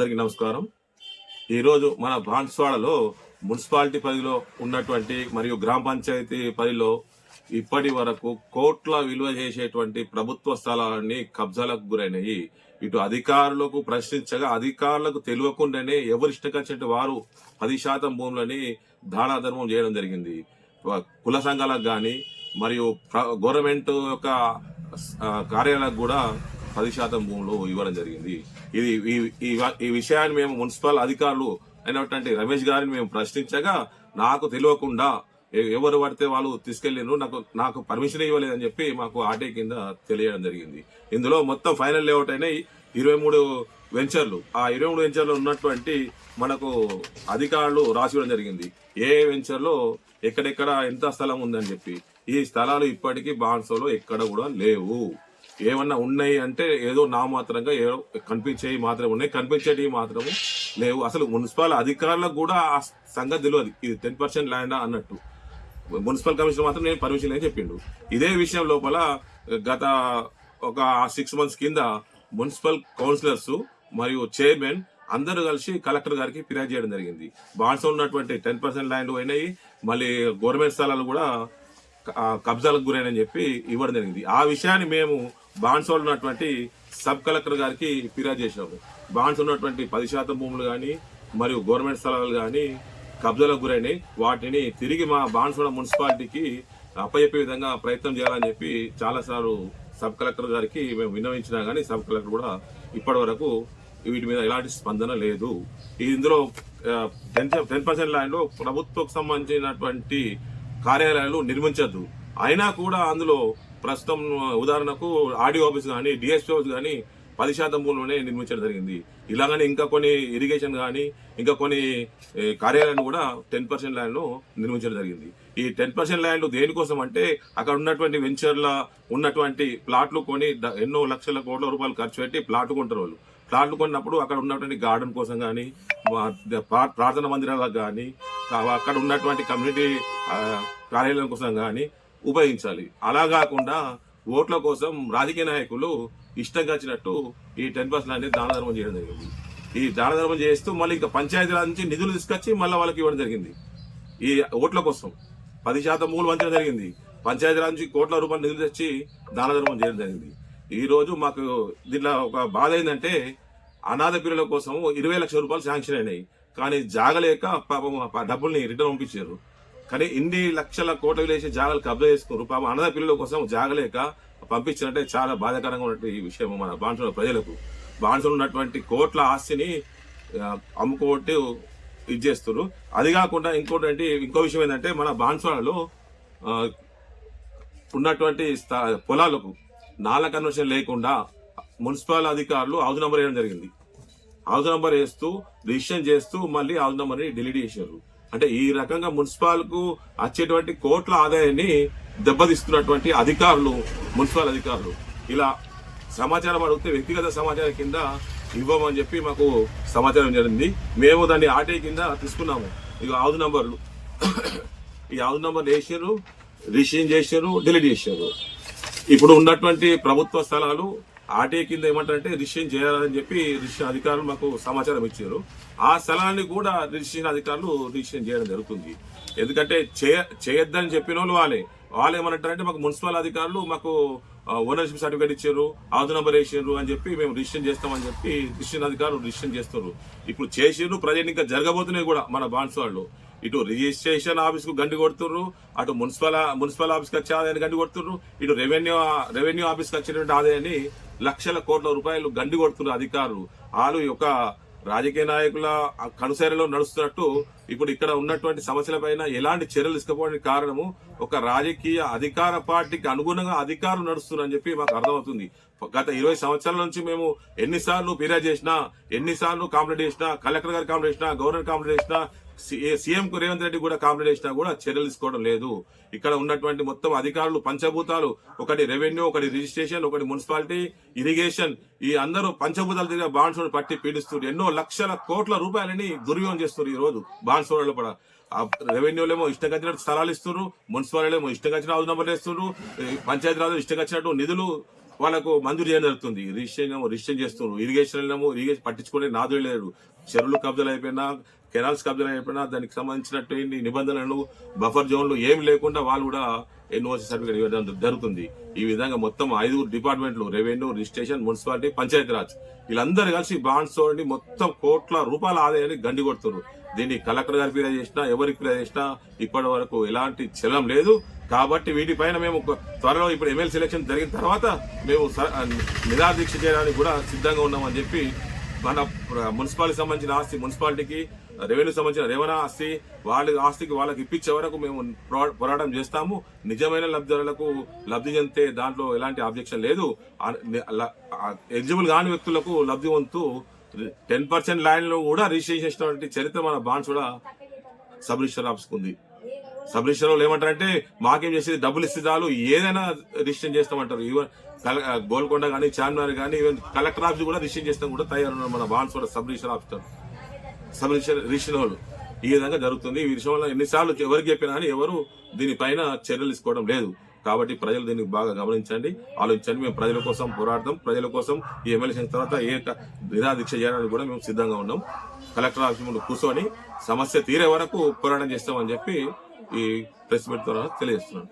అందరికీ నమస్కారం. ఈరోజు మన బాన్స్వాడలో మున్సిపాలిటీ పరిధిలో ఉన్నటువంటి మరియు గ్రామ పంచాయతీ పరిధిలో ఇప్పటి వరకు కోట్ల విలువ చేసేటువంటి ప్రభుత్వ స్థలాలన్నీ కబ్జాలకు గురైనాయి. ఇటు అధికారులకు ప్రశ్నించగా అధికారులకు తెలియకుండానే ఎవరు ఇష్టకొచ్చినట్టు వారు పది శాతం భూములని దానాధర్మం చేయడం జరిగింది. కుల సంఘాలకు కానీ మరియు గవర్నమెంట్ యొక్క ఆ, కార్యాలయాలకు కూడా పది శాతం భూములు ఇవ్వడం జరిగింది. ఇది ఈ- ఈ ఈ విషయాన్ని మేము మున్సిపల్ అధికారులు అయినటువంటి రమేష్ గారిని మేము ప్రశ్నించగా నాకు తెలియకుండా ఎవరు పడితే వాళ్ళు తీసుకెళ్ళిండ్రు నాకు నాకు పర్మిషన్ ఇవ్వలేదని చెప్పి మాకు ఆర్టీ కింద తెలియడం జరిగింది. ఇందులో మొత్తం ఫైనల్ లేఅవుట్ అయినాయి ఇరవై మూడు వెంచర్లు. ఆ ఇరవై మూడు వెంచర్లు ఉన్నటువంటి మనకు అధికారులు రాసివ్వడం జరిగింది. ఏ వెంచర్లో ఎక్కడెక్కడ ఎంత స్థలం ఉందని చెప్పి. ఈ స్థలాలు ఇప్పటికీ బాన్సోలో ఎక్కడ కూడా లేవు. ఏమన్నా ఉన్నాయి అంటే ఏదో నామాత్రంగా ఏదో కనిపించేవి మాత్రమే ఉన్నాయి. కనిపించేటివి మాత్రము లేవు. అసలు మున్సిపల్ అధికారులకు కూడా ఆ సంగతి తెలియదు ఇది టెన్ పర్సెంట్ ల్యాండ్ అన్నట్టు. మున్సిపల్ కమిషనర్ మాత్రం నేను పర్మిషన్ లేని చెప్పిండు. ఇదే విషయం లోపల గత ఒక సిక్స్ మంత్స్ కింద మున్సిపల్ కౌన్సిలర్స్ మరియు చైర్మన్ అందరూ కలిసి కలెక్టర్ గారికి ఫిర్యాదు చేయడం జరిగింది. బాన్స్ ఉన్నటువంటి టెన్ పర్సెంట్ ల్యాండ్ అయినాయి మళ్ళీ గవర్నమెంట్ స్థలాలు కూడా కబ్జాలకు గురైనని చెప్పి ఇవ్వడం జరిగింది. ఆ విషయాన్ని మేము బాన్స్ ఉన్నటువంటి సబ్ కలెక్టర్ గారికి ఫిర్యాదు చేసినాము బాన్స్ ఉన్నటువంటి పది శాతం భూములు కానీ మరియు గవర్నమెంట్ స్థలాలు కానీ కబ్జాలకు గురైనాయి. వాటిని తిరిగి మా బాన్సోడ మున్సిపాలిటీకి అప్పచెప్పే విధంగా ప్రయత్నం చేయాలని చెప్పి చాలా సార్లు సబ్ కలెక్టర్ గారికి మేము విన్నవించినా కానీ సబ్ కలెక్టర్ కూడా ఇప్పటి వరకు వీటి మీద ఎలాంటి స్పందన లేదు. ఇందులో టెన్ టెన్ పర్సెంట్ ల్యాండ్లో ప్రభుత్వకు సంబంధించినటువంటి కార్యాలయాలు నిర్మించద్దు. అయినా కూడా అందులో ప్రస్తుతం ఉదాహరణకు ఆడియో ఆఫీస్ కానీ డిఎస్పీ ఆఫీస్ కానీ పది శాతం భూములోనే నిర్మించడం జరిగింది. ఇలాగనే ఇంకా కొన్ని ఇరిగేషన్ కానీ ఇంకా కొన్ని కార్యాలయాలను కూడా టెన్ పర్సెంట్ ల్యాండ్ను నిర్మించడం జరిగింది. ఈ టెన్ పర్సెంట్ ల్యాండ్ దేనికోసం అంటే అక్కడ ఉన్నటువంటి వెంచర్ల ఉన్నటువంటి ప్లాట్లు కొని ఎన్నో లక్షల కోట్ల రూపాయలు ఖర్చు పెట్టి ప్లాట్ కొంటారు వాళ్ళు. ప్లాట్లు కొన్నప్పుడు అక్కడ ఉన్నటువంటి గార్డెన్ కోసం కానీ ప్రార్థన మందిరాలకు కానీ అక్కడ ఉన్నటువంటి కమ్యూనిటీ కార్యాలయం కోసం కానీ ఉపయోగించాలి. అలా కాకుండా ఓట్ల కోసం రాజకీయ నాయకులు ఇష్టంగా వచ్చినట్టు ఈ టెన్ పర్సెంట్ అనేది దాన ధర్మం చేయడం జరిగింది. ఈ దాన ధర్మం చేస్తూ మళ్ళీ ఇంకా పంచాయతీల నుంచి నిధులు తీసుకొచ్చి మళ్ళీ వాళ్ళకి ఇవ్వడం జరిగింది. ఈ ఓట్ల కోసం పది శాతం మూలు పంచడం జరిగింది. పంచాయతీరాజ్ నుంచి కోట్ల రూపాయలు నిధులు తెచ్చి దాన ధర్మం చేయడం జరిగింది. ఈ రోజు మాకు దీంట్లో ఒక బాధ ఏంటంటే అనాథ పిల్లల కోసం ఇరవై లక్షల రూపాయలు శాంక్షన్ అయినాయి. కానీ జాగలేక పాపం డబ్బుల్ని రిటర్న్ పంపించారు. కానీ ఇన్ని లక్షల కోట్ల వేసి జాగాలు కబ్జా చేసుకున్నారు పాపం అనాథ పిల్లల కోసం జాగలేక పంపించినట్టే చాలా బాధాకరంగా ఉన్నటువంటి ఈ విషయం మన బాన్సుల ప్రజలకు. బాన్సులు ఉన్నటువంటి కోట్ల ఆస్తిని అమ్ముకోటి ఇది చేస్తున్నారు అది కాకుండా ఇంకోటి ఏంటి ఇంకో విషయం ఏంటంటే మన బాన్సులలో ఉన్నటువంటి స్థా- పొలాలకు నాల కన్వర్షన్ లేకుండా మున్సిపల్ అధికారులు హౌస్ నంబర్ వేయడం జరిగింది. హౌస్ నంబర్ వేస్తూ రిజిస్టర్ చేస్తూ మళ్ళీ హౌస్ నెంబర్ని డిలీట్ చేశారు అంటే ఈ రకంగా మున్సిపాల్కు వచ్చేటువంటి కోట్ల ఆదాయాన్ని దెబ్బతీస్తున్నటువంటి అధికారులు మున్సిపల్ అధికారులు. ఇలా సమాచారం అడిగితే వ్యక్తిగత సమాచారం కింద ఇవ్వమని చెప్పి మాకు సమాచారం జరిగింది. మేము దాన్ని ఆర్టీ కింద తీసుకున్నాము. ఇక హౌస్ నంబర్లు. ఈ హౌస్ నంబర్ వేసారు రిజిస్ట్రేషన్ చేశారు డిలీట్ చేశారు. ఇప్పుడు ఉన్నటువంటి ప్రభుత్వ స్థలాలు ఆర్టీ కింద ఏమంటారంటే రిజిస్ట్రేషన్ చేయాలని చెప్పి రిజిస్ట్రేషన్ అధికారులు మాకు సమాచారం ఇచ్చారు. ఆ స్థలాన్ని కూడా రిజిస్ట్రేషన్ అధికారులు రిజిస్ట్రేషన్ చేయడం జరుగుతుంది. ఎందుకంటే చేయ చేయొద్దని చెప్పిన వాళ్ళు వాళ్ళే. వాళ్ళు ఏమంటారంటే మాకు మున్సిపల్ అధికారులు మాకు ఓనర్షిప్ సర్టిఫికేట్ ఇచ్చారు ఆదు నంబర్ వేసారు అని చెప్పి మేము రిజిస్ట్రేషన్ చేస్తామని చెప్పి రిజిస్ట్రేషన్ అధికారులు రిజిస్ట్రేషన్ చేస్తారు ఇప్పుడు చేసిర్రు ప్రజలు ఇంకా జరగబోతున్నాయి కూడా మన బాన్స్ వాళ్ళు. ఇటు రిజిస్ట్రేషన్ ఆఫీస్కు గండి కొడుతుర్రు అటు మున్సిపల్ మున్సిపల్ ఆఫీస్కి వచ్చే ఆదాయాన్ని గండి కొడుతుర్రు ఇటు రెవెన్యూ రెవెన్యూ ఆఫీస్కి వచ్చినటువంటి ఆదాయాన్ని లక్షల కోట్ల రూపాయలు గండి కొడుతున్నారు అధికారులు. వాళ్ళు యొక్క రాజకీయ నాయకుల కనుసైరలో నడుస్తున్నట్టు ఇప్పుడు ఇక్కడ ఉన్నటువంటి సమస్యలపైన ఎలాంటి చర్యలు తీసుకోవడానికి కారణము ఒక రాజకీయ అధికార పార్టీకి అనుగుణంగా అధికారం నడుస్తున్నారని చెప్పి మాకు అర్థమవుతుంది. గత ఇరవై సంవత్సరాల నుంచి మేము ఎన్నిసార్లు ఫిర్యాదు చేసినా ఎన్నిసార్లు కాంప్లైంట్ చేసినా కలెక్టర్ గారు కాంప్లైంట్ చేసినా గవర్నర్ కాంప్లైంట్ చేసినా సీఎం కు రేవంత్ రెడ్డి కూడా కాంప్లైంట్ చేసినా కూడా చర్యలు తీసుకోవడం లేదు. ఇక్కడ ఉన్నటువంటి మొత్తం అధికారులు పంచభూతాలు ఒకటి రెవెన్యూ ఒకటి రిజిస్ట్రేషన్ ఒకటి మున్సిపాలిటీ ఇరిగేషన్ ఈ అందరూ పంచభూతాలు తిరిగి బాన్సోడు పట్టి పీడిస్తున్నారు. ఎన్నో లక్షల కోట్ల రూపాయలని దుర్వినియోగం చేస్తున్నారు ఈ రోజు బాన్సోడలో కూడా. ఆ రెవెన్యూలేమో ఇష్టం వచ్చినట్టు స్థలాలు ఇస్తున్నారు మున్సిపాలిటీలేమో ఇష్టం వచ్చిన హౌస్ నెంబర్లు ఇస్తున్నారు పంచాయతీరాజు ఇష్టం వచ్చినట్టు నిధులు వాళ్ళకు మంజూరు చేయడం జరుగుతుంది. రిజిస్ట్రేషన్ రిజిస్ట్రేషన్ చేస్తున్నారు ఇరిగేషన్ ఏమో ఇరిగేషన్ పట్టించుకునే నాదులు లేరు చెరువులు కబ్జాలు అయిపోయినా కెనాల్స్ కబ్జాలు అయిపోయినా దానికి సంబంధించినటువంటి నిబంధనలు బఫర్ జోన్లు ఏం లేకుండా వాళ్ళు కూడా ఎన్ఓసి సర్టిఫికేట్ ఇవ్వడం జరుగుతుంది. ఈ విధంగా మొత్తం ఐదుగురు డిపార్ట్మెంట్లు రెవెన్యూ రిజిస్ట్రేషన్ మున్సిపాలిటీ పంచాయతీరాజ్ వీళ్ళందరూ కలిసి బాండ్స్ తోటి మొత్తం కోట్ల రూపాయల ఆదాయాన్ని గండి కొడుతున్నారు. దీన్ని కలెక్టర్ గారి ఫిర్యాదు చేసినా ఎవరికి ఫిర్యాదు చేసినా ఇప్పటి వరకు ఎలాంటి చలం లేదు. కాబట్టి వీటిపైన మేము త్వరలో ఇప్పుడు ఎమ్మెల్యే సెలక్షన్ జరిగిన తర్వాత మేము స- నిరాదీక్ష చేయడానికి కూడా సిద్ధంగా ఉన్నామని చెప్పి మన మున్సిపాలిటీ సంబంధించిన ఆస్తి మున్సిపాలిటీకి రెవెన్యూ సంబంధించిన రెవెన్యూ ఆస్తి వాళ్ళ ఆస్తికి వాళ్ళకి ఇప్పించే వరకు మేము పోరాటం చేస్తాము. నిజమైన లబ్ధిదారులకు లబ్ధి చెందితే దాంట్లో ఎలాంటి ఆబ్జెక్షన్ లేదు. ఎలిజిబుల్ కాని వ్యక్తులకు లబ్ధి వంతు టెన్ పర్సెంట్ ల్యాండ్లో కూడా రిజిస్ట్రేషన్ చేసినటువంటి చరిత్ర మన బాండ్స్ కూడా సబ్ రిజిస్టర్ ఆఫీస్కి ఉంది. సబ్ రిజిస్టర్ వాళ్ళు ఏమంటారంటే మాకేం చేసేది? డబ్బులు ఇస్తే చాలు. ఏదైనా రిజిస్టర్ చేస్తామంటారు. ఈవెన్ గోల్కొండ కానీ చార్మినార్ కానీ ఈవెన్ కలెక్టర్ ఆఫీస్ కూడా రిజిస్టర్ చేస్తాం కూడా తయారున్నారు మన బాన్స్ కూడా sub register officer. Sub register register వాళ్ళు. ఈ విధంగా జరుగుతుంది. ఈ విషయంలో ఎన్నిసార్లు ఎవరికి చెప్పినా కానీ ఎవరు దీనిపైన చర్యలు తీసుకోవడం లేదు. కాబట్టి ప్రజలు దీన్ని బాగా గమనించండి. ఆలోచించండి. మేము ప్రజల కోసం పోరాడతాం. ప్రజల కోసం ఈ ఎమ్మెల్యే తర్వాత ఏ నిరాదీక్ష చేయడానికి కూడా మేము సిద్ధంగా ఉన్నాం. కలెక్టర్ ఆఫీస్ ముందు కూర్చొని సమస్య తీరే వరకు పోరాటం చేస్తామని చెప్పి ఈ ప్రెస్ మీట్ ద్వారా తెలియజేస్తున్నాను.